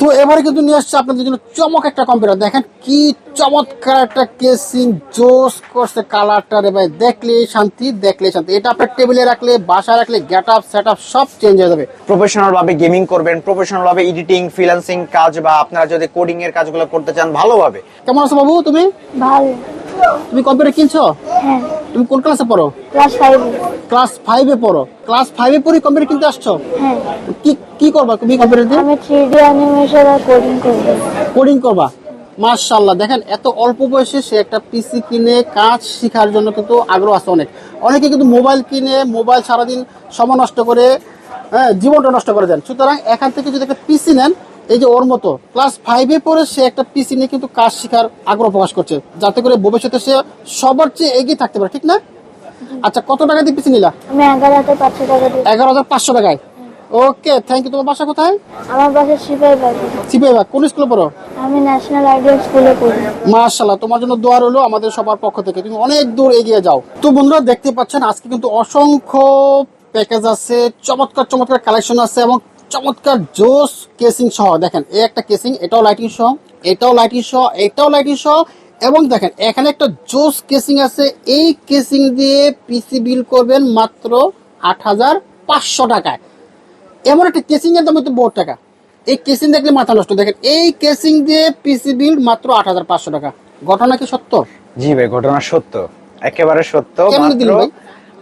তো এবারে কিন্তু নিয়ে আসছে আপনাদের জন্য চমক একটা কম্পিউটার দেখেন কি চমৎকার একটা কেসিং জোস করছে কালারটা রে ভাই। দেখলে শান্তি দেখলে শান্তি। এটা আপনার টেবিলে রাখলে বাসায় রাখলে গেট আপ সেট আপ সব চেঞ্জ হয়ে যাবে। প্রফেশনাল ভাবে গেমিং করবেন প্রফেশনাল ভাবে এডিটিং ফ্রিল্যান্সিং কাজ বা আপনারা যদি কোডিং এর কাজগুলো করতে চান ভালোভাবে। কেমন আছো বাবু তুমি? ভালো। তুমি কম্পিউটার কিনছো? হ্যাঁ। তুমি কোন ক্লাসে পড়ো? ক্লাস ফাইভ ক্লাস ফাইভে পড়ো। ক্লাস ফাইভে পড়ি কম্পিউটার কিনতে আসছো? হ্যাঁ। কি কি করবা তুমি কম্পিউটার দিয়ে? আমি থ্রি ডি অ্যানিমেশন আর কোডিং করব। কোডিং করবা? মার্শাল্লাহ দেখেন এত অল্প বয়সে সে একটা পিসি কিনে কাজ শেখার জন্য কিন্তু আগ্রহ আছে অনেক। অনেকে কিন্তু মোবাইল কিনে মোবাইল সারাদিন সময় নষ্ট করে হ্যাঁ জীবনটা নষ্ট করে দেন। সুতরাং এখান থেকে যদি একটা পিসি নেন এই যে ওর মতো। ক্লাস ফাইভে পড়ে সে একটা পিসি নিয়ে কিন্তু কাজ শেখার আগ্রহ প্রকাশ করছে। যাতে করে ভবিষ্যতে সে সবার চেয়ে এগিয়ে থাকতে পারে ঠিক না? আচ্ছা কত টাকা দিয়ে পিসি নিলা? আমি এগারো হাতে পাঁচশো টাকা এগারো হাজার পাঁচশো টাকায়। ওকে থ্যাংক ইউ তোমার বাসা কোথায়? আমার বাসা সিপাই বাড়ি কোন স্কুলে পড়ো? আমি ন্যাশনাল আইডিয়াল স্কুলে পড়ি। মাশাল্লাহ তোমার জন্য দোয়া রইল আমাদের সবার পক্ষ থেকে। তুমি অনেক দূর এগিয়ে যাও। তো বন্ধুরা দেখতে পাচ্ছেন আজকে কিন্তু অসংখ্য প্যাকেজ আছে চমৎকার চমৎকার কালেকশন আছে এবং চমৎকার জোস কেসিং সহ দেখেন এই একটা কেসিং এটাও লাইটিং সহ এটাও লাইটিং সহ এটাও লাইটিং সহ এবং দেখেন এখানে একটা জোস কেসিং আছে এই কেসিং দিয়ে পিসি বিল করবেন মাত্র আট হাজার পাঁচশো টাকায়। এমন একটা কেসিং এর দাম হচ্ছে বহু টাকা। এই কেসিং দেখলে মাথা নষ্ট। দেখেন এই কেসিং দিয়ে পিসি বিল মাত্র আট হাজার পাঁচশো টাকা। ঘটনা কি সত্য? জি ভাই ঘটনা সত্য। একেবারে সত্য কেমনে মাত্র?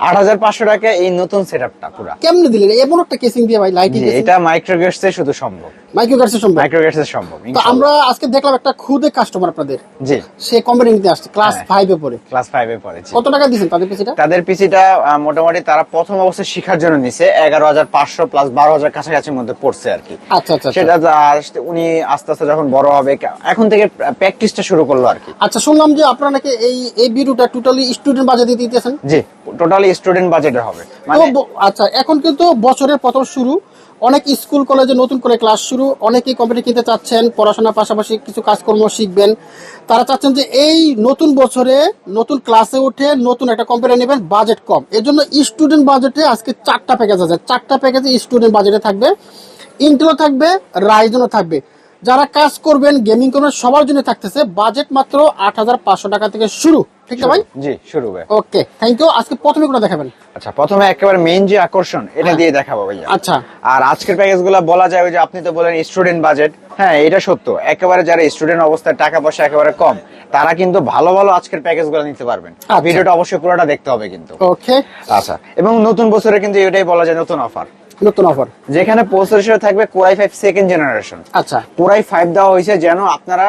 আট হাজার পাঁচশো টাকা এই নতুন সেট আপটা পুরা। কেমনে দিলেন? এমন একটা কেসিং দিয়ে ভাই লাইটিং এটা মাইক্রোগেটসে শুধু সম্ভব। মাইক্রোগার্সের সম্ভব? মাইক্রোগেটসে সম্ভব তো আমরা আজকে দেখলাম একটা খুদে কাস্টমার আপনাদের। জি। সে কোম্পানি নিতে আসছে ক্লাস হ্যাঁ। ফাইভে পড়ে। ক্লাস ফাইভে পড়েছি কত টাকা দিয়েছেন তাদের পিছিটা তাদের পিসিটা মোটামুটি তারা প্রথম অবস্থায় শিখার জন্য নিছে এগারো হাজার পাঁচশো প্লাস বারো হাজার কাছাকাছির মধ্যে পড়ছে আর কি। আচ্ছা আচ্ছা আচ্ছা। সেটা উনি আস্তে আস্তে যখন বড় হবে এখন থেকে প্র্যাকটিসটা শুরু করল আর কি। আচ্ছা শুনলাম যে আপনারা নাকি এই এই ভিডিওটা টোটালি স্টুডেন্ট বাজেট দিয়ে দিতেছেন। জি টোটালি স্টুডেন্ট বাজেটের হবে। মানে আচ্ছা এখন কিন্তু বছরের প্রথম শুরু। অনেক স্কুল কলেজে নতুন করে ক্লাস শুরু। অনেকেই কম্পিউটার কিনতে চাচ্ছেন পড়াশোনার পাশাপাশি কিছু কাজকর্ম শিখবেন। তারা চাচ্ছেন যে এই নতুন বছরে নতুন ক্লাসে উঠে নতুন একটা কম্পিউটার নেবেন বাজেট কম। এর জন্য স্টুডেন্ট বাজেটে আজকে চারটা প্যাকেজ আছে। চারটা প্যাকেজে স্টুডেন্ট বাজেটে থাকবে। ইন্টেলও থাকবে রাইজনও থাকবে। যারা কাজ করবেন গেমিং করবেন সবার জন্য থাকতেছে বাজেট মাত্র আট হাজার পাঁচশো টাকা থেকে শুরু। ঠিক না ভাই? জি শুরু ভাই। ওকে থ্যাংক ইউ আজকে প্রথমে কোনটা দেখাবেন? আচ্ছা প্রথমে একেবারে মেইন যে আকর্ষণ এটা হ্যাঁ। দিয়ে দেখাবো ভাইয়া। আচ্ছা। আর আজকের প্যাকেজগুলা বলা যায় যে আপনি তো বলেন স্টুডেন্ট বাজেট হ্যাঁ এটা সত্য। একেবারে যারা স্টুডেন্ট অবস্থায় টাকা পয়সা একেবারে কম তারা কিন্তু ভালো ভালো আজকের প্যাকেজগুলো নিতে পারবেন। আচ্ছা। ভিডিওটা অবশ্যই পুরোটা দেখতে হবে কিন্তু। ওকে আচ্ছা এবং নতুন বছরে কিন্তু এটাই বলা যায় নতুন অফার নতুন অফার যেখানে প্রসেসর থাকবে core i five second generation আচ্ছা। কোরাই ফাইভ দেওয়া হয়েছে যেন আপনারা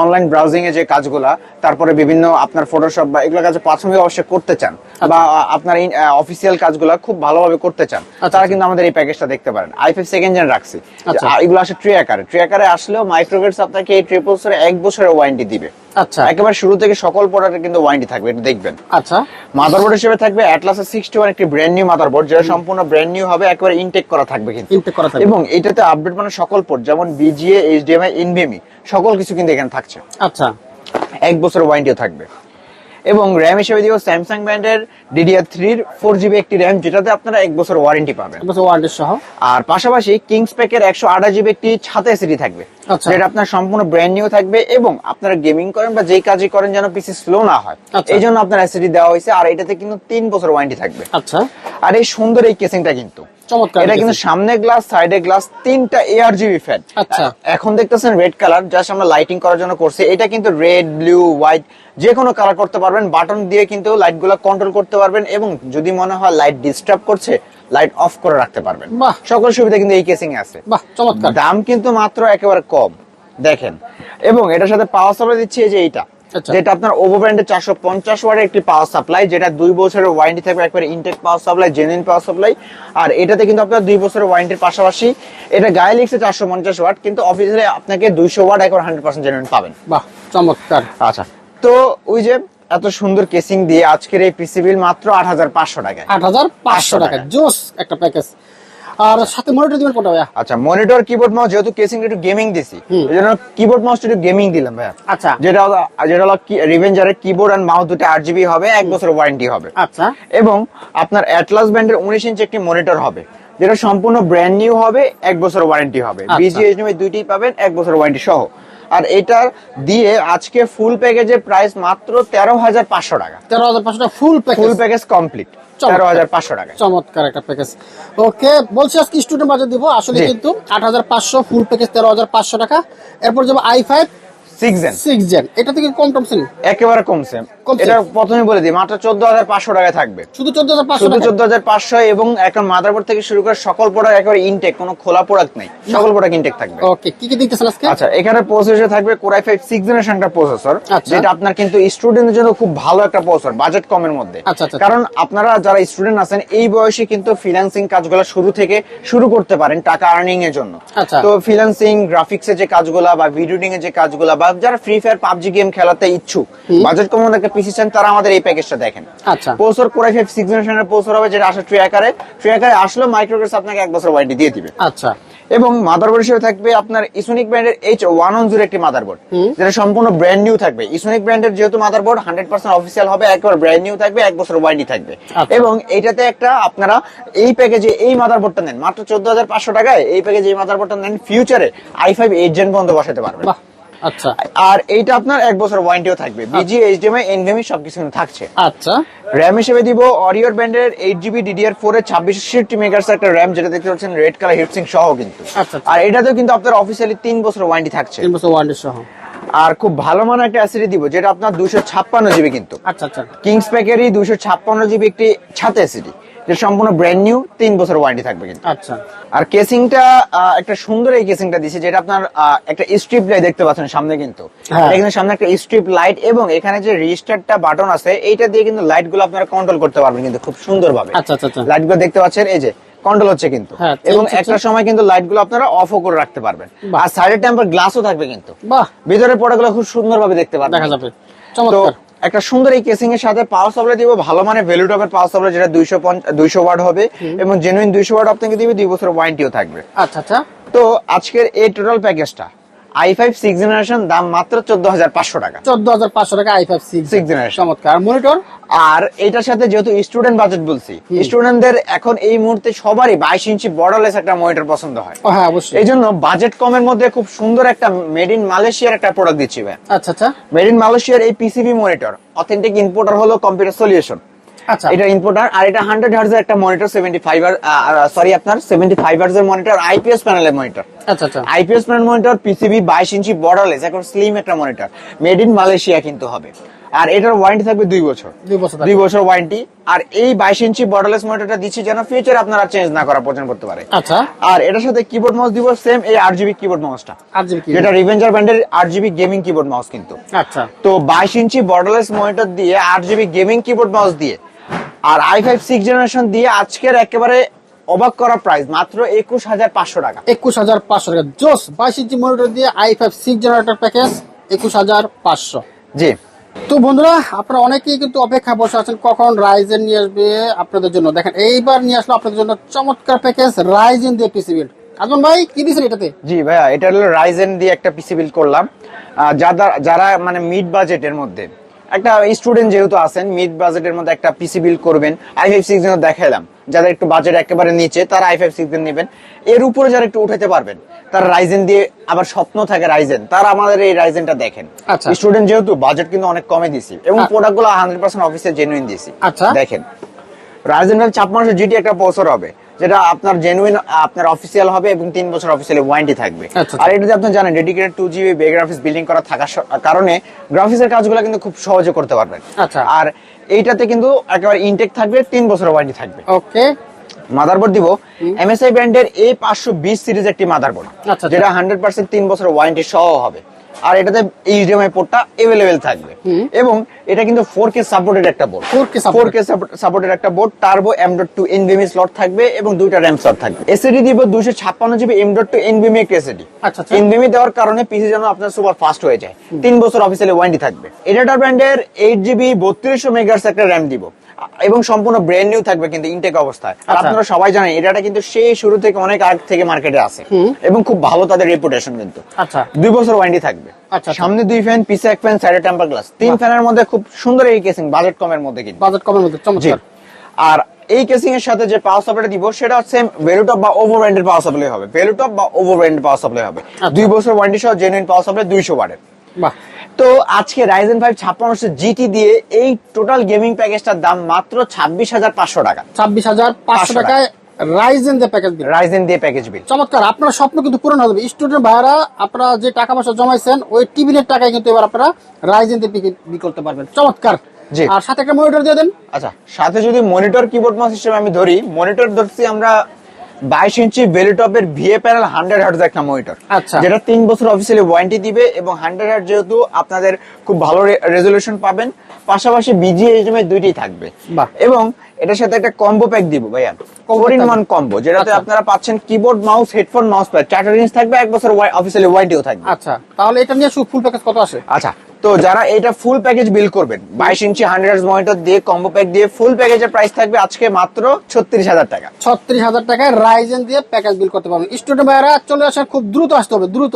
অনলাইন ব্রাউজিং এ যে কাজগুলা তারপরে বিভিন্ন আপনার ফটোশপ বা এগুলো কাজ প্রাথমিক অবশ্যই করতে চান বা আহ, আপনার অফিসিয়াল কাজগুলা খুব ভালোভাবে করতে চান তারা কিন্তু আমাদের এই প্যাকেজটা দেখতে পারেন। আই ফাইভ সেকেন্ড জেন রাখছি। আচ্ছা। এগুলো আসে ট্রি আকারে ট্রি আকারে আসলেও মাইক্রোগেটস আপনাকে এই ট্রি প্রসেসরে এক বছরের ওয়ারেন্টি দিবে। আচ্ছা। একেবারে শুরু থেকে সকল কিন্তু ওয়ারেন্টি থাকবে এটা দেখবেন। আচ্ছা। মাদারবোর্ড হিসেবে থাকবে অ্যাটলাসের ওয়ান একটি ব্র্যান্ড নিউ মাদারবোর্ড যেটা সম্পূর্ণ ব্র্যান্ড নিউ হবে একেবারে ইনটেক করা থাকবে কিন্তু। ইনটেক করা থাকবে। এবং এটাতে আপডেট মানে সকল পোর্ট যেমন বিজিএ এইচডিএমআই ইনভিএমই সকল কিছু কিন্তু এখানে থাকছে। আচ্ছা। এক বছর ওয়ারেন্টিও থাকবে। এবং র্যাম হিসেবে দিও স্যামসাং ব্র্যান্ডের ডিডিআর থ্রির ফোর জিবি একটি র্যাম যেটাতে আপনারা এক বছর ওয়ারেন্টি পাবেন। বছর ওয়ারেন্টি সহ। আর পাশাপাশি কিংস প্যাকের একশো আঠাশ জিবি একটি ছাতা এসিডি থাকবে আচ্ছা। যেটা আপনার সম্পূর্ণ ব্র্যান্ড নিউ থাকবে এবং আপনারা গেমিং করেন বা যেই কাজই করেন যেন পিসি স্লো না হয়। আচ্ছা। এই জন্য আপনার এসিডি দেওয়া হয়েছে আর এটাতে কিন্তু তিন বছর ওয়ারেন্টি থাকবে। আচ্ছা। আর এই সুন্দর এই কেসিংটা কিন্তু চমৎকার এটা কিন্তু সামনে গ্লাস সাইডে গ্লাস তিনটা এআর জিবি ফ্যান আচ্ছা। এখন দেখতেছেন রেড কালার জাস্ট আমরা লাইটিং করার জন্য করছি। এটা কিন্তু রেড ব্লু হোয়াইট যে কোনো কালার করতে পারবেন। বাটন দিয়ে কিন্তু লাইটগুলা কন্ট্রোল করতে পারবেন এবং যদি মনে হয় লাইট ডিস্টার্ব করছে লাইট অফ করে রাখতে পারবেন। বাহ। সকল সুবিধা কিন্তু এই কেসিং এ আছে। বাহ চমৎকার। দাম কিন্তু মাত্র একেবারে কম। দেখেন। এবং এটার সাথে পাওয়ার সাপ্লাই দিচ্ছি এই যে এইটা। যেটা আপনার ওভো ব্র্যান্ডের চারশো পঞ্চাশ ওয়াটের একটি পাওয়ার সাপ্লাই যেটা দুই বছরের ওয়ারেন্টি থাকবে একবারে intake power supply genuine power supply আর এটাতে কিন্তু আপনার দুই বছরের ওয়ারেন্টির পাশাপাশি এটা গায়ে লিখছে চারশো পঞ্চাশ ওয়াট কিন্তু অফিসে আপনাকে দুইশো ওয়াট একবার হান্ড্রেড পার্সেন্ট জেনুইন পাবেন। বাহ চমৎকার। আচ্ছা তো ওই যে এত সুন্দর কেসিং দিয়ে আজকের এই পিসি বিল মাত্র আট হাজার পাঁচশো টাকা আট হাজার পাঁচশো টাকা। জোস একটা প্যাকেজ আর সাথে মনিটর দিবেন কোনটা ভাইয়া? আচ্ছা মনিটর কিবোর্ড মাউস যেহেতু কেসিং একটু গেমিং দিছি হুম। এই জন্য কিবোর্ড মাউস একটু গেমিং দিলাম ভাইয়া। আচ্ছা। যেটা যেটা হলো রিভেঞ্জারের কিবোর্ড এন্ড মাউস দুটো আট জিবি হবে এক বছর ওয়ারেন্টি হবে। আচ্ছা। এবং আপনার অ্যাটলাস ব্র্যান্ডের উনিশ ইঞ্চি একটি মনিটর হবে যেটা সম্পূর্ণ ব্র্যান্ড নিউ হবে এক বছর ওয়ারেন্টি হবে। আচ্ছা। বিজিএসডিএম দুইটি পাবেন এক বছর ওয়ারেন্টি সহ। আর এটার দিয়ে আজকে ফুল প্যাকেজের প্রাইস মাত্র তেরো হাজার পাঁচশো টাকা। তেরো হাজার পাঁচশো টাকা full package full package complete তেরো হাজার পাঁচশো টাকা চমৎকার একটা প্যাকেজ ওকে বলছি আজকে স্টুডেন্ট বাজার দিব। আসলে কিন্তু আট হাজার পাঁচশো ফুল প্যাকেজ তেরো হাজার পাঁচশো টাকা। এরপর যাব I five six gen six gen এটা থেকে কম টম একেবারে কমছে কমছে। এটা প্রথমে বলে দিই মাত্র চোদ্দ হাজার পাঁচশো টাকায় থাকবে। শুধু চোদ্দ হাজার পাঁচশো শুধু চোদ্দ হাজার পাঁচশো এবং এখন মাদারবোর্ড থেকে শুরু করে সকল প্রোডাক্ট একেবারে ইনটেক কোনো খোলা প্রোডাক্ট নেই। সকল প্রোডাক্ট ইনটেক থাকবে। ওকে কি কি দিতেছেন আজকে? আচ্ছা এখানে প্রসেসর থাকবে কোরাই ফাইভ সিক্স জেনারেশনটা প্রসেসর। যেটা আপনার কিন্তু স্টুডেন্টের জন্য খুব ভালো একটা প্রসেসর বাজেট কমের মধ্যে। আচ্ছা, আচ্ছা। কারণ আপনারা যারা স্টুডেন্ট আছেন এই বয়সে কিন্তু ফ্রিল্যান্সিং কাজগুলো শুরু থেকে শুরু করতে পারেন টাকা আর্নিং এর জন্য। আচ্ছা। তো ফ্রিল্যান্সিং গ্রাফিক্স এর যে কাজগুলা বা ভিডিও এর যে কাজগুলা বা যারা ফ্রি ফায়ার পাবজি গেম খেলাতে ইচ্ছুক বাজেট মধ্যে একটা পিসি চান তারা আমাদের এই প্যাকেজটা দেখেন। আচ্ছা। Processor core i five six জেনারেশনের প্রসেসর হবে যেটা আসলে ট্রি আকারে ট্রি আকারে আসলে মাইক্রোগ্রাস আপনাকে এক বছর ওয়ারেন্টি দিয়ে দিবে। আচ্ছা। এবং মাদারবোর্ড হিসেবে থাকবে আপনার ইসোনিক ব্র্যান্ডের এইচ ওয়ান ওয়ান জিরো একটি মাদারবোর্ড যেটা সম্পূর্ণ ব্র্যান্ড নিউ থাকবে। ইসোনিক ব্র্যান্ডের যেহেতু মাদারবোর্ড হান্ড্রেড পার্সেন্ট অফিসিয়াল হবে একবার ব্র্যান্ড নিউ থাকবে এক বছর ওয়ারেন্টি থাকবে। আচ্ছা। এবং এটাতে একটা আপনারা এই প্যাকেজে এই মাদারবোর্ডটা নেন মাত্র চোদ্দ হাজার পাঁচশো টাকায় এই প্যাকেজে এই মাদারবোর্ডটা নেন ফিউচারে আই ফাইভ এইট জেন পর্যন্ত বসাতে পারবেন। আচ্ছা। আর এইটা আপনার এক বছর ওয়ারেন্টিও থাকবে। বিজি এইচডিএমআই এনভিএমই সবকিছু থাকছে। আচ্ছা। র্যাম হিসেবে দিব অরিওর ব্র্যান্ডের এইট জিবি ডিডিআর ফোর এর ছাব্বিশ সিক্সটি মেগার্স একটা র্যাম যেটা দেখতে পাচ্ছেন রেড কালার হিটসিং সহ কিন্তু। আচ্ছা, আচ্ছা। আর এটাতেও কিন্তু আপনার অফিসিয়ালি তিন বছর ওয়ারেন্টি থাকছে। তিন বছর ওয়ারেন্টি সহ। আর খুব ভালো মানের একটা অ্যাসিডি দিব যেটা আপনার দুশো ছাপ্পান্ন জিবি কিন্তু। আচ্ছা আচ্ছা। কিংস প্যাকেরই দুশো ছাপ্পান্ন জিবি একটি ছাতে অ্যাসিডি যেটা সম্পূর্ণ ব্র্যান্ড নিউ তিন বছর ওয়ারেন্টি থাকবে কিন্তু। আচ্ছা। আর কেসিংটা একটা সুন্দর এই কেসিংটা দিছে যেটা আপনার একটা স্ট্রিপ লাইট দেখতে পাচ্ছেন সামনে কিন্তু। হ্যাঁ। এটা কিন্তু সামনে একটা স্ট্রিপ লাইট এবং এখানে যে রেজিস্টারটা বাটন আছে এইটা দিয়ে কিন্তু লাইটগুলো আপনারা কন্ট্রোল করতে পারবেন কিন্তু খুব সুন্দরভাবে। আচ্ছা, আচ্ছা, আচ্ছা। লাইটগুলো দেখতে পাচ্ছেন এই যে কন্ট্রোল হচ্ছে কিন্তু। হ্যাঁ, এবং একটা সময় কিন্তু লাইটগুলো আপনারা অফও করে রাখতে পারবেন। আর সাইডের টেম্পার গ্লাসও থাকবে কিন্তু। বাহ। ভিতরের প্রোডাক্টগুলো খুব সুন্দরভাবে দেখতে পারবেন। দেখা যাবে। তো একটা সুন্দর এই কেসিং এর সাথে পাওয়ার সাপ্লাই দিব ভালো মানে ভ্যালু টপের পাওয়ার সাপ্লাই যেটা দুইশো দুইশো ওয়াট হবে এবং জেনুইন দুইশো ওয়াট আপনাকে দিবে দুই বছর ওয়ারেন্টিও থাকবে। আচ্ছা আচ্ছা। তো আজকের এই টোটাল প্যাকেজটা আই ফাইভ সিক্স জেনারেশন দাম মাত্র চোদ্দ হাজার পাঁচশো টাকা। চোদ্দ হাজার পাঁচশো টাকা I five six Six generation। চমৎকার। মনিটর আর এটার সাথে যেহেতু স্টুডেন্ট বাজেট বলছি স্টুডেন্টদের এখন এই মুহূর্তে সবারই বাইশ ইঞ্চি বর্ডারলেস একটা মনিটর পছন্দ হয়। হ্যাঁ অবশ্যই। এই জন্য বাজেট কমের মধ্যে খুব সুন্দর একটা মেড ইন মালয়েশিয়ার একটা প্রোডাক্ট দিচ্ছি ভাই। আচ্ছা আচ্ছা। মেড ইন মালয়েশিয়ার এই পিসিবি মনিটর অথেন্টিক ইম্পোর্টার হলো কম্পিউটার সলিউশন এটা ইম্পোর্টার আর এটা হান্ড্রেড হার্জের একটা মনিটর সেভেন্টি ফাইভ সরি আপনার সেভেন্টি ফাইভ হার্জের মনিটর আইপিএস প্যানেলের মনিটর আচ্ছা আচ্ছা। আইপিএস প্যানেল মনিটর পিসিবি বাইশ ইঞ্চি বর্ডারলেস এখন স্লিম একটা মনিটর মেড ইন মালয়েশিয়া কিন্তু হবে। আর এটার ওয়ারেন্টি থাকবে দুই বছর। দুই বছর ওয়ারেন্টি আর এই বাইশ ইঞ্চি বর্ডারলেস মনিটরটা দিচ্ছি যেন ফিউচার আপনারা চেঞ্জ না করা পর্যন্ত করতে পারে। আচ্ছা। আর এটার সাথে কিবোর্ড মাউস দিব সেম এই আট জিবি কিবোর্ড মাউসটা যেটা রিভেঞ্জার ব্র্যান্ডের আট জিবি গেমিং কিবোর্ড মাউস কিন্তু। আচ্ছা। তো বাইশ ইঞ্চি বর্ডারলেস মনিটর দিয়ে আট জিবি গেমিং কিবোর্ড মাউস দিয়ে আর আই ফাইভ সিক্স জেনারেশন দিয়ে আজকের একেবারে অবাক করা প্রাইস মাত্র একুশ হাজার পাঁচশো টাকা। একুশ হাজার পাঁচশো টাকা। জোস বাইশ ইঞ্চি মনিটর দিয়ে I five six generator package একুশ হাজার পাঁচশো। জি। তো বন্ধুরা আপনারা অনেকেই কিন্তু অপেক্ষা বসে আছেন কখন রাইজেন নিয়ে আসবে আপনাদের জন্য। দেখেন এইবার নিয়ে আসলো আপনাদের জন্য চমৎকার প্যাকেজ রাইজেন দিয়ে পিসি বিল্ড আজমান ভাই কি দিয়েছেন এটাতে? জি ভাইয়া এটা হলো রাইজেন দিয়ে একটা পিসি বিল্ড করলাম। যারা যারা মানে মিড বাজেটের মধ্যে একটা স্টুডেন্ট যেহেতু আছেন মিড বাজেটের মধ্যে একটা পিসি বিল্ড করবেন আই ফাইভ সিক্স দেখাইলাম। যাদের একটু বাজেট একেবারে নিচে তারা আই ফাইভ সিক্স নেবেন। এর উপরে যারা একটু উঠাতে পারবেন তারা রাইজেন দিয়ে আবার স্বপ্ন থাকে রাইজেন তারা আমাদের এই রাইজেনটা দেখেন। আচ্ছা। স্টুডেন্ট যেহেতু বাজেট কিন্তু অনেক কমে দিছি এবং প্রোডাক্টগুলো হান্ড্রেড পার্সেন্ট অফিসে জেনুইন দিছি। আচ্ছা। দেখেন রাইজেন ছাপ্পান্নশো জিটি একটা প্রসেসর হবে। যেটা আপনার জেনুইন আপনার অফিসিয়াল হবে এবং তিন বছর অফিসিয়ালি ওয়ারেন্টি থাকবে। আচ্ছা। আর এটা যে আপনি জানেন ডেডিকেটেড টু জিবি বে গ্রাফিক্স বিল্ডিং করা থাকার কারণে গ্রাফিক্সের কাজগুলো কিন্তু খুব সহজে করতে পারবেন। আচ্ছা। আর এইটাতে কিন্তু একেবারে ইনটেক থাকবে তিন বছর ওয়ারেন্টি থাকবে। ওকে মাদারবোর্ড দিব। এমএসআই ব্র্যান্ডের এ পাঁচশো বিশ সিরিজ একটি মাদারবোর্ড আচ্ছা। যেটা হান্ড্রেড পার্সেন্ট তিন বছর ওয়ারেন্টি সহ হবে। আর এটাতে এইচডিএমআই পোর্টটা এভেলেবেল থাকবে। এবং এটা কিন্তু ফোর কে সাপোর্টেড একটা board 4K supported। Four K supported একটা board turbo M dot two এনবিএমই slot থাকবে এবং দুইটা র্যাম স্লট থাকবে। এসএডি দিব দুইশো ছাপ্পান্ন জিবি এম ডট টু এনবিএমই একটা এসএডি আচ্ছা, আচ্ছা। এনবিএমই দেওয়ার কারণে পিসি যেন আপনার সুপার ফাস্ট হয়ে যায়। তিন বছর অফিসিয়ালি ওয়ারেন্টি থাকবে। এডাটার ব্র্যান্ডের এইট জিবি বত্রিশশো মেগার্স একটা র্যাম দিব। এবং সম্পূর্ণ ব্র্যান্ড নিউ থাকবে কিন্তু ইনটেক অবস্থায়। আর আচ্ছা। আপনারা সবাই জানেন এটা কিন্তু সেই শুরু থেকে অনেক আগ থেকে মার্কেটে আছে। এবং খুব ভালো তাদের রেপুটেশন কিন্তু। আচ্ছা। দুই বছর ওয়ারেন্টি থাকবে। আচ্ছা, আচ্ছা। সামনে দুই ফ্যান পিছে এক ফ্যান সাইডে টেম্পার গ্লাস তিন ফ্যানের মধ্যে খুব সুন্দর এই কেসিং বাজেট কমের মধ্যে কিন্তু। বাজেট কমের মধ্যে চমৎকার। আর এই কেসিং এর সাথে যে পাওয়ার সাপ্লাই দিব সেটা হচ্ছে ভ্যালুটপ বা ওভার ব্র্যান্ডের পাওয়ার সাপ্লাই হবে। ভ্যালুটপ বা ওভার ব্র্যান্ডের পাওয়ার সাপ্লাই হবে। দুই বছর ওয়ারেন্টি সহ জেনুইন পাওয়ার সাপ্লাই দুইশো ওয়াটের বাহ। তো আজকে রাইজেন ফাইভ ছাপ্পান্নশো জিটি দিয়ে এই টোটাল গেমিং প্যাকেজটার দাম মাত্র ছাব্বিশ হাজার পাঁচশো টাকা। ছাব্বিশ হাজার পাঁচশো টাকায় রাইজেন যে প্যাকেজ দিন রাইজেন দিয়ে প্যাকেজ বিল চমৎকার আপনার স্বপ্ন কিন্তু পূরণ হবে। স্টুডেন্ট ভাইরা আপনারা যে টাকা পয়সা জমাইছেন ওই টিভির টাকায় কিন্তু এবার আপনারা রাইজেন দিয়ে বিক্রি করতে পারবেন। চমৎকার। আর সাথে একটা মনিটর দিয়ে দেন। আচ্ছা সাথে যদি মনিটর কিবোর্ড মাউস হিসেবে আমি ধরি মনিটর ধরছি আমরা বাইশ ইঞ্চি ভেলিটপের ভিএ প্যানেল হান্ড্রেড হার্টজ একটা মনিটর। আচ্ছা। যেটা তিন বছর অফিসিয়ালি ওয়ারেন্টি দিবে এবং হান্ড্রেড হার্ট যেহেতু আপনাদের খুব ভালো রেজলিউশন পাবেন পাশাপাশি বিজিএইচডিএমআই দুইটি থাকবে। এবং এটার সাথে একটা কম্বো প্যাক দিব ভাইয়া। ফোর ইন ওয়ান কম্বো যেটাতে আচ্ছা। আপনারা পাচ্ছেন keyboard mouse headphone mouse pad চারটা জিনিস থাকবে এক বছর অফিসিয়ালি ওয়ারেন্টিও থাকবে। আচ্ছা তাহলে এটা নিয়ে ফুল প্যাকেজ কত আসে? আচ্ছা তো যারা এটা ফুল প্যাকেজ বিল করবেন, বাইশ ইঞ্চি হান্ড্রেড মনিটর দিয়ে কম্বো প্যাক দিয়ে ফুল প্যাকেজের প্রাইস থাকবে আজকে মাত্র ছত্রিশ হাজার টাকা। ছত্রিশ হাজার টাকায় রাইজেন দিয়ে প্যাকেজ বিল করতে পারবেন। স্টুডেন্ট ভাইরা চলে আসেন, খুব দ্রুত আসতে হবে, দ্রুত।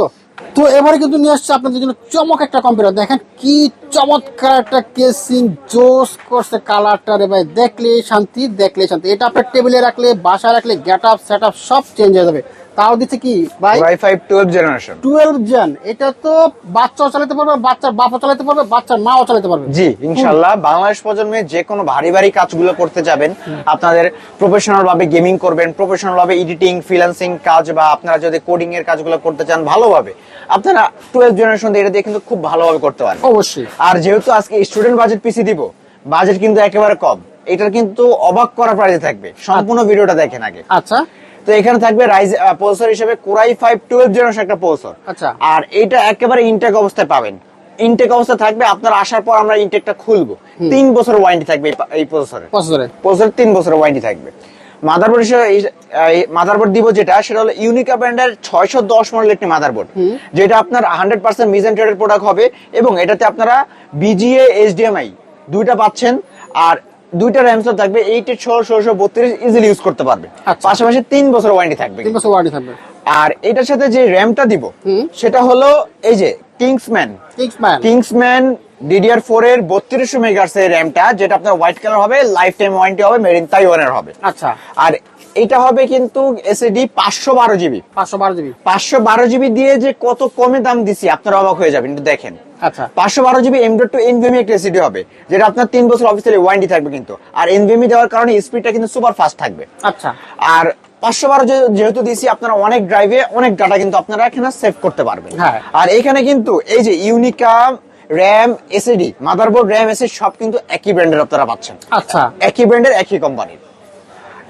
তো এবারে কিন্তু নিয়ে আসছে আপনাদের জন্য চমক একটা কম্পিউটার দেখেন কি চমৎকার একটা কেসিং জোস করছে কালারটা রে ভাই। দেখলে শান্তি দেখলে শান্তি। এটা আপনার টেবিলে রাখলে, বাসায় রাখলে গেট আপ সেট আপ সব চেঞ্জ হয়ে যাবে। তাও দিচ্ছে কি? ভাই? Y five twelve generation twelve gen এটা তো বাচ্চাও চালাতে পারবে বাচ্চার বাপও চালাতে পারবে বাচ্চার মাও চালাতে পারবে। জি ইনশাল্লাহ বাংলাদেশ প্রজন্মে যে কোনো ভারী ভারী কাজগুলো করতে যাবেন আপনাদের প্রফেশনাল ভাবে গেমিং করবেন প্রফেশনাল ভাবে এডিটিং ফ্রিল্যান্সিং কাজ বা আপনারা যদি কোডিং এর কাজগুলো করতে চান ভালোভাবে আপনারা টুয়েলভ জেনারেশন দিয়ে এটা দিয়ে কিন্তু খুব ভালোভাবে করতে পারেন অবশ্যই। আর যেহেতু আজকে স্টুডেন্ট বাজেট পিসি দিব বাজেট কিন্তু একেবারে কম এটার কিন্তু অবাক করা প্রাইজে থাকবে। সম্পূর্ণ ভিডিওটা দেখেন আগে। আচ্ছা। তো এখানে থাকবে রাইজ পোলসর হিসেবে কোরাই ফাইভ টুয়েলভ জেনারেশন একটা পোলসর আচ্ছা। আর এটা একেবারে ইনটেক অবস্থায় পাবেন। ইনটেক অবস্থা থাকবে আপনার আসার পর আমরা ইনটেকটা খুলবো। তিন বছর ওয়ারেন্টি থাকবে এই প্রসেসরে প্রসেসর তিন বছরের ওয়ারেন্টি থাকবে। মাদারবোর্ড হিসেবে মাদারবোর্ড দিব যেটা সেটা হলো ইউনিকা ব্র্যান্ডের ছয়শো দশ মডেল একটি মাদারবোর্ড যেটা আপনার হান্ড্রেড পার্সেন্ট মিজান ট্রেডের প্রোডাক্ট হবে এবং এটাতে আপনারা বিজিএ এইচডিএমআই দুইটা পাচ্ছেন। আর দুইটা র্যাম স্লট থাকবে এইট এইট ষোলো ষোলোশো বত্রিশ ইজিলি ইউজ করতে পারবে। আচ্ছা। পাশাপাশি তিন বছর ওয়ারেন্টি থাকবে। তিন বছর ওয়ারেন্টি থাকবে। আর এটার সাথে যে র্যামটা দিব সেটা হলো এই যে Kingsman Kingsman Kingsman DDR four এর বত্রিশশো এর র্যামটা যেটা আপনার হোয়াইট কালার হবে লাইফ টাইম ওয়ারেন্টি হবে মেড ইন তাইওয়ানের হবে। আচ্ছা। আর এটা হবে কিন্তু এসএডি পাঁচশো বারো জিবি পাঁচশো বারো জিবি পাঁচশো বারো জিবি দিয়ে যে কত কমে দাম দিছি আপনারা অবাক হয়ে যাবেন একটু দেখেন। আচ্ছা। পাঁচশো বারো GB M dot two NVMe একটা এসিডি হবে যেটা আপনার তিন বছর অফিসিয়ালি ওয়ারেন্টি থাকবে কিন্তু। আর এনভিএমি দেওয়ার কারণে স্পিডটা কিন্তু সুপার ফাস্ট থাকবে। আচ্ছা। আর পাঁচশো বারো যেহেতু দিয়েছি আপনারা অনেক ড্রাইভে অনেক ডাটা কিন্তু আপনারা এখানে সেভ করতে পারবেন। হ্যাঁ। আর এখানে কিন্তু এই যে ইউনিকা র্যাম এসএডি মাদারবোর্ড র্যাম এসএ সব কিন্তু একই ব্র্যান্ডের আপনারা পাচ্ছেন। আচ্ছা। একই ব্র্যান্ডের একই কোম্পানির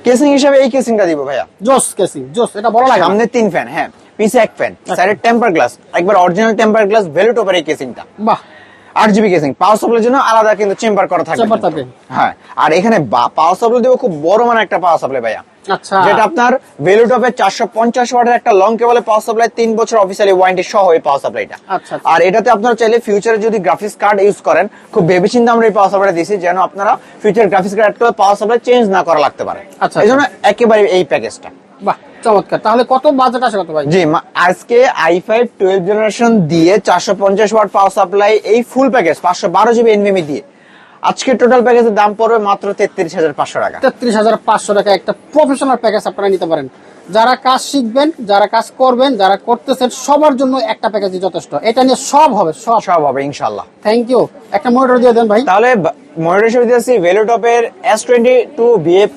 কেসিং হিসাবে এই কেসিংটা দিব ভাইয়া। জোস কেসিং জোস এটা বড় লাগে। সামনে তিন ফ্যান হ্যাঁ। পিছে এক ফ্যান সাইডের টেম্পার গ্লাস একবার অরিজিনাল টেম্পার গ্লাস ভেলুট এই কেসিংটা বাহ। আট জিবি কেসিং পাওয়ার সাপ্লাইয়ের জন্য আলাদা কিন্তু চেম্বার করা থাকবে। হ্যাঁ আর এখানে পাওয়ার সাপ্লাই দেবো খুব বড় মানে একটা পাওয়ার সাপ্লাই ভাইয়া। আচ্ছা। যেটা আপনার ভেলুটপের চারশো পঞ্চাশ ওয়াটের একটা লং কেবলের পাওয়ার সাপ্লাই তিন বছর অফিসিয়ালি ওয়ারেন্টি সহ এই পাওয়ার সাপ্লাইটা আচ্ছা, আচ্ছা। আর এটাতে আপনারা চাইলে ফিউচারে যদি গ্রাফিক্স কার্ড ইউজ করেন খুব ভেবে চিন্তে আমরা এই পাওয়ার সাপ্লাই দিয়েছি যেন আপনারা future graphics card power supply change না করা লাগতে পারে। আচ্ছা, এই জন্য একেবারে এই প্যাকেজটা বাহ চমৎকার। তাহলে কত বাজেট আসে কত ভাই? জি আজকে আই ফাইভ টুয়েলভ জেনারেশন দিয়ে চারশো পঞ্চাশ ওয়াট পাওয়ার সাপ্লাই এই ফুল প্যাকেজ পাঁচশো বারো জিবি এনভিএমি দিয়ে। আজকে টোটাল প্যাকেজের দাম পড়বে মাত্র তেত্রিশ হাজার পাঁচশো টাকা। তেত্রিশ হাজার পাঁচশো টাকা একটা প্রফেশনাল প্যাকেজ আপনারা নিতে পারেন। যারা কাজ শিখবেন যারা কাজ করবেন যারা করতেছেন সবার জন্য একটা প্যাকেজই যথেষ্ট। এটা নিয়ে সব হবে সব। সব হবে ইনশাল্লাহ থ্যাংক ইউ একটা মনিটর দিয়ে দেন ভাই। তাহলে মনিটর হিসেবে দিয়েছি ভেলোটপের S twenty two BF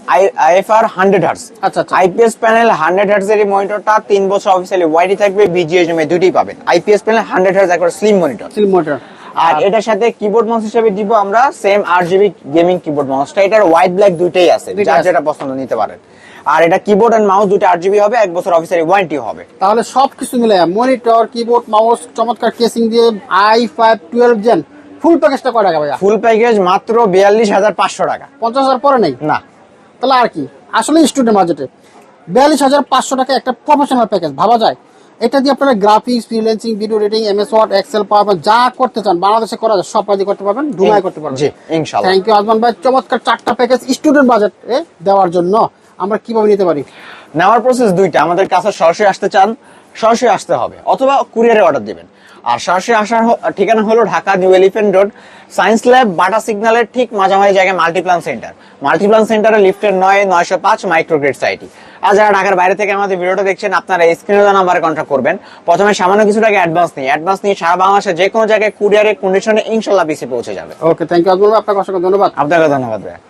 IFR hundred hertz আচ্ছা, আচ্ছা। আইপিএস প্যানেল হান্ড্রেড হার্স এর মনিটরটা তিন বছর অফিসিয়ালি ওয়াইডি থাকবে বিজিএসএম দুইটাই পাবেন। আইপিএস প্যানেল হান্ড্রেড হার্স একবার স্লিম মনিটর স্লিম মনিটর আর এটার সাথে কিবোর্ড মাউস হিসেবে দিব আমরা সেম আট জিবি গেমিং কিবোর্ড মাউসটা এটার হোয়াইট ব্ল্যাক দুইটাই আছে যার যেটা পছন্দ নিতে পারেন। আর এটা কিবোর্ড এন্ড মাউস দুটো আট জিবি হবে এক বছর অফিসিয়ালি ওয়ারেন্টি হবে। তাহলে সবকিছু মিলে মনিটর কিবোর্ড মাউস চমৎকার কেসিং দিয়ে I five twelve gen full প্যাকেজটা কয় টাকা ভাইয়া? ফুল প্যাকেজ মাত্র বিয়াল্লিশ হাজার পাঁচশো টাকা। পঞ্চাশ হাজার পরে নেই? না। তাহলে আর কি? আসলে স্টুডেন্ট বাজেটে বিয়াল্লিশ হাজার পাঁচশো টাকা একটা প্রফেশনাল প্যাকেজ ভাবা যায়। এটা দিয়ে আপনারা graphics freelancing video editing MS Word Excel power যা করতে চান বাংলাদেশে করা যায় সব কাজই করতে পারবেন ডুমাই করতে পারবেন। জি, ইনশাআল্লাহ। থ্যাংক ইউ আজমান ভাই। চমৎকার চারটা প্যাকেজ স্টুডেন্ট বাজেট দেওয়ার জন্য। আমরা কীভাবে নিতে পারি? নেওয়ার প্রসেস দুইটা। আমাদের কাছে সরাসরি আসতে চান সরাসরি আসতে হবে অথবা কুরিয়ারে অর্ডার দিবেন। আর সরাসরি আসার ঠিকানা হলো Dhaka New Elephant Road Science Lab Bata সিগন্যালের ঠিক মাঝামাঝি জায়গায় মাল্টিপ্লান সেন্টার মাল্টিপ্লান সেন্টারে লিফটের নয় নয়শো পাঁচ মাইক্রোগ্রেড সাইটি আর যারা ঢাকার বাইরে থেকে আমাদের ভিডিওটা দেখছেন আপনারা স্ক্রিনে দেওয়া নাম্বারে কন্ট্যাক্ট করবেন। প্রথমে সামান্য কিছু টাকা অ্যাডভান্স নিয়ে। অ্যাডভান্স নিয়ে সারা বাংলাদেশে যে কোনো জায়গায় কুরিয়ারের কন্ডিশনে ইনশাল্লাহ পিসি পৌঁছে যাবে। ওকে থ্যাংক ইউ আপনাকে অসংখ্য ধন্যবাদ। আপনাকে ধন্যবাদ ভাইয়া।